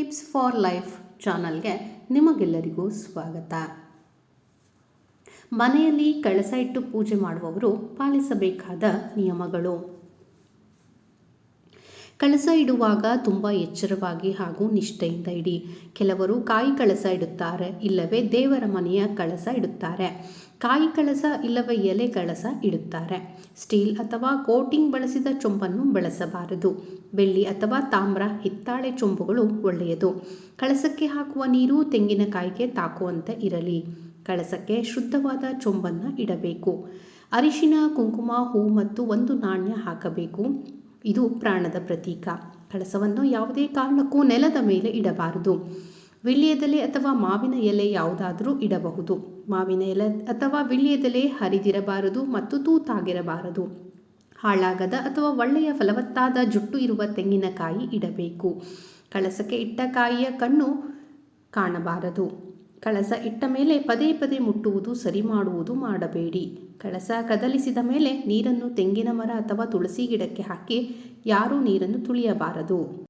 Tips for life ಚಾನಲ್ಗೆ ನಿಮಗೆಲ್ಲರಿಗೂ ಸ್ವಾಗತ. ಮನೆಯಲ್ಲಿ ಕಳಸ ಇಟ್ಟು ಪೂಜೆ ಮಾಡುವವರು ಪಾಲಿಸಬೇಕಾದ ನಿಯಮಗಳು. ಕಳಸ ಇಡುವಾಗ ತುಂಬ ಎಚ್ಚರವಾಗಿ ಹಾಗೂ ನಿಷ್ಠೆಯಿಂದ ಇಡಿ. ಕೆಲವರು ಕಾಯಿ ಕಳಸ ಇಡುತ್ತಾರೆ, ಇಲ್ಲವೇ ದೇವರ ಮನೆಯ ಕಳಸ ಇಡುತ್ತಾರೆ. ಕಾಯಿ ಕಳಸ ಇಲ್ಲವೇ ಎಲೆ ಕಳಸ ಇಡುತ್ತಾರೆ. ಸ್ಟೀಲ್ ಅಥವಾ ಕೋಟಿಂಗ್ ಬಳಸಿದ ಚೊಂಬನ್ನು ಬಳಸಬಾರದು. ಬೆಳ್ಳಿ ಅಥವಾ ತಾಮ್ರ, ಹಿತ್ತಾಳೆ ಚೊಂಬುಗಳು ಒಳ್ಳೆಯದು. ಕಳಸಕ್ಕೆ ಹಾಕುವ ನೀರು ತೆಂಗಿನಕಾಯಿಗೆ ತಾಕುವಂತೆ ಇರಲಿ. ಕಳಸಕ್ಕೆ ಶುದ್ಧವಾದ ಚೊಂಬನ್ನು ಇಡಬೇಕು. ಅರಿಶಿನ ಕುಂಕುಮ, ಹೂ ಮತ್ತು ಒಂದು ನಾಣ್ಯ ಹಾಕಬೇಕು. ಇದು ಪ್ರಾಣದ ಪ್ರತೀಕ. ಕಳಸವನ್ನು ಯಾವುದೇ ಕಾರಣಕ್ಕೂ ನೆಲದ ಮೇಲೆ ಇಡಬಾರದು. ವಿಳ್ಯದೆಲೆ ಅಥವಾ ಮಾವಿನ ಎಲೆ ಯಾವುದಾದರೂ ಇಡಬಹುದು. ಮಾವಿನ ಎಲೆ ಅಥವಾ ವಿಳ್ಯದೆಲೆ ಹರಿದಿರಬಾರದು ಮತ್ತು ತೂತಾಗಿರಬಾರದು. ಹಾಳಾಗದ ಅಥವಾ ಒಳ್ಳೆಯ ಫಲವತ್ತಾದ ಜುಟ್ಟು ಇರುವ ತೆಂಗಿನಕಾಯಿ ಇಡಬೇಕು. ಕಳಸಕ್ಕೆ ಇಟ್ಟ ಕಾಯಿಯ ಕಣ್ಣು ಕಾಣಬಾರದು. ಕಳಸ ಇಟ್ಟ ಮೇಲೆ ಪದೇ ಪದೇ ಮುಟ್ಟುವುದು, ಸರಿ ಮಾಡುವುದು ಮಾಡಬೇಡಿ. ಕಳಸ ಕದಲಿಸಿದ ಮೇಲೆ ನೀರನ್ನು ತೆಂಗಿನ ಮರ ಅಥವಾ ತುಳಸಿ ಗಿಡಕ್ಕೆ ಹಾಕಿ ಯಾರೂ ನೀರನ್ನು ತುಳಿಯಬಾರದು.